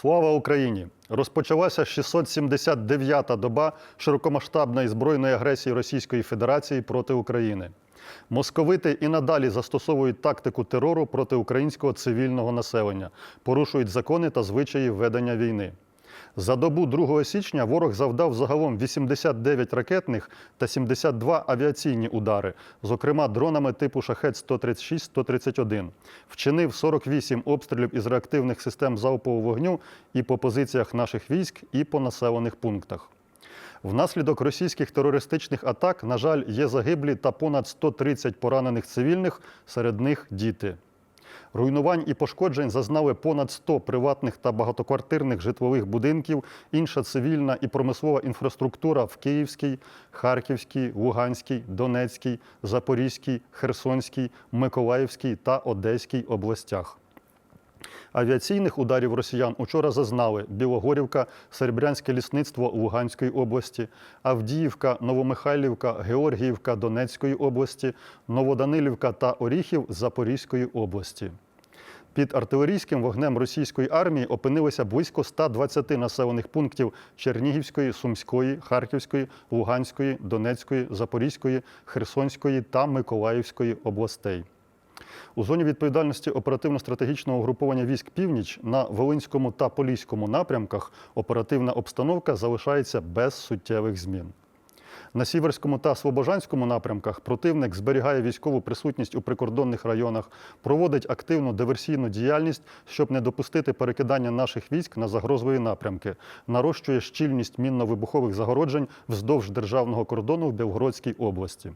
Слава Україні! Розпочалася 679-та доба широкомасштабної збройної агресії Російської Федерації проти України. Московити і надалі застосовують тактику терору проти українського цивільного населення, порушують закони та звичаї ведення війни. За добу 2 січня ворог завдав загалом 89 ракетних та 72 авіаційні удари, зокрема дронами типу «Шахет-136-131. Вчинив 48 обстрілів із реактивних систем залпового вогню і по позиціях наших військ, і по населених пунктах. Внаслідок російських терористичних атак, на жаль, є загиблі та понад 130 поранених цивільних, серед них діти. Руйнувань і пошкоджень зазнали понад 100 приватних та багатоквартирних житлових будинків, інша цивільна і промислова інфраструктура в Київській, Харківській, Луганській, Донецькій, Запорізькій, Херсонській, Миколаївській та Одеській областях. Авіаційних ударів росіян учора зазнали Білогорівка, Серебрянське лісництво Луганської області, Авдіївка, Новомихайлівка, Георгіївка Донецької області, Новоданилівка та Оріхів Запорізької області. Під артилерійським вогнем російської армії опинилися близько 120 населених пунктів Чернігівської, Сумської, Харківської, Луганської, Донецької, Запорізької, Херсонської та Миколаївської областей. У зоні відповідальності оперативно-стратегічного угруповання військ Північ на Волинському та Поліському напрямках оперативна обстановка залишається без суттєвих змін. На Сіверському та Слобожанському напрямках противник зберігає військову присутність у прикордонних районах, проводить активну диверсійну діяльність, щоб не допустити перекидання наших військ на загрозливі напрямки, нарощує щільність мінно-вибухових загороджень вздовж державного кордону в Білгородській області.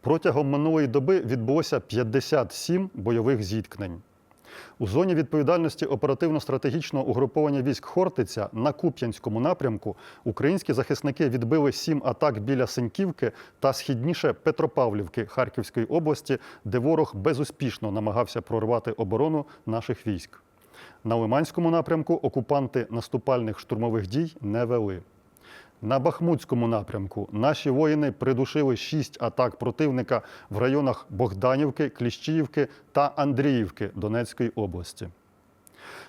Протягом минулої доби відбулося 57 бойових зіткнень. У зоні відповідальності оперативно-стратегічного угруповання військ Хортиця на Куп'янському напрямку українські захисники відбили сім атак біля Сеньківки та східніше Петропавлівки Харківської області, де ворог безуспішно намагався прорвати оборону наших військ. На Лиманському напрямку окупанти наступальних штурмових дій не вели. На Бахмутському напрямку наші воїни придушили шість атак противника в районах Богданівки, Кліщіївки та Андріївки Донецької області.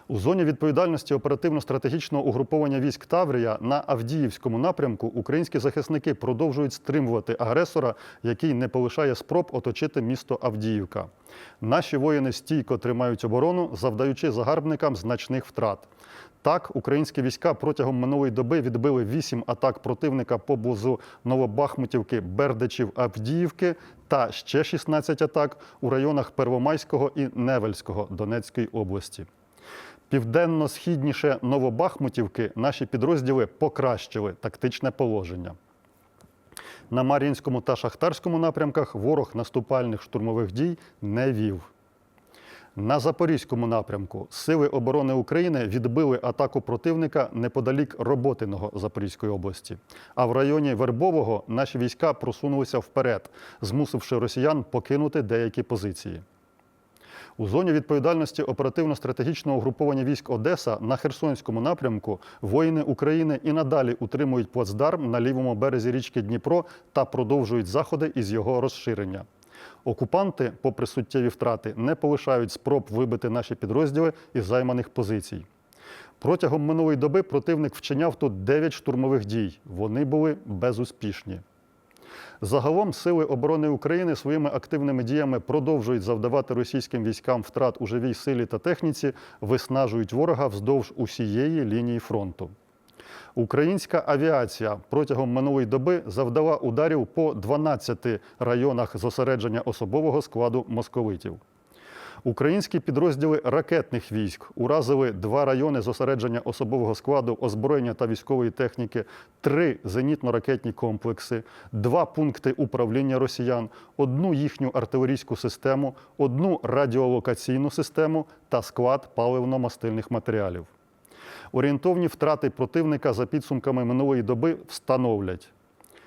У зоні відповідальності оперативно-стратегічного угруповання військ Таврія на Авдіївському напрямку українські захисники продовжують стримувати агресора, який не полишає спроб оточити місто Авдіївка. Наші воїни стійко тримають оборону, завдаючи загарбникам значних втрат. Так, українські війська протягом минулої доби відбили вісім атак противника поблизу Новобахмутівки, Бердичів, Авдіївки та ще 16 атак у районах Первомайського і Невельського Донецької області. Південно-східніше Новобахмутівки наші підрозділи покращили тактичне положення. На Мар'їнському та Шахтарському напрямках ворог наступальних штурмових дій не вів. На Запорізькому напрямку Сили оборони України відбили атаку противника неподалік Роботиного Запорізької області. А в районі Вербового наші війська просунулися вперед, змусивши росіян покинути деякі позиції. У зоні відповідальності оперативно-стратегічного угруповання військ Одеса на Херсонському напрямку воїни України і надалі утримують плацдарм на лівому березі річки Дніпро та продовжують заходи із його розширення. Окупанти, попри суттєві втрати, не полишають спроб вибити наші підрозділи із займаних позицій. Протягом минулої доби противник вчиняв тут 9 штурмових дій. Вони були безуспішні. Загалом Сили оборони України своїми активними діями продовжують завдавати російським військам втрат у живій силі та техніці, виснажують ворога вздовж усієї лінії фронту. Українська авіація протягом минулої доби завдала ударів по 12 районах зосередження особового складу московитів. Українські підрозділи ракетних військ уразили два райони зосередження особового складу, озброєння та військової техніки, три зенітно-ракетні комплекси, два пункти управління росіян, одну їхню артилерійську систему, одну радіолокаційну систему та склад паливно-мастильних матеріалів. Орієнтовні втрати противника за підсумками минулої доби встановлять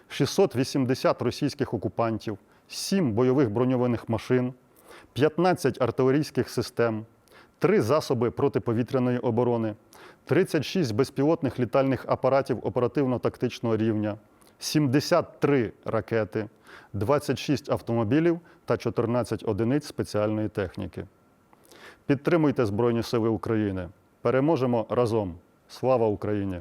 680 російських окупантів, 7 бойових броньованих машин, 15 артилерійських систем, 3 засоби протиповітряної оборони, 36 безпілотних літальних апаратів оперативно-тактичного рівня, 73 ракети, 26 автомобілів та 14 одиниць спеціальної техніки. Підтримуйте Збройні Сили України. Переможемо разом. Слава Україні!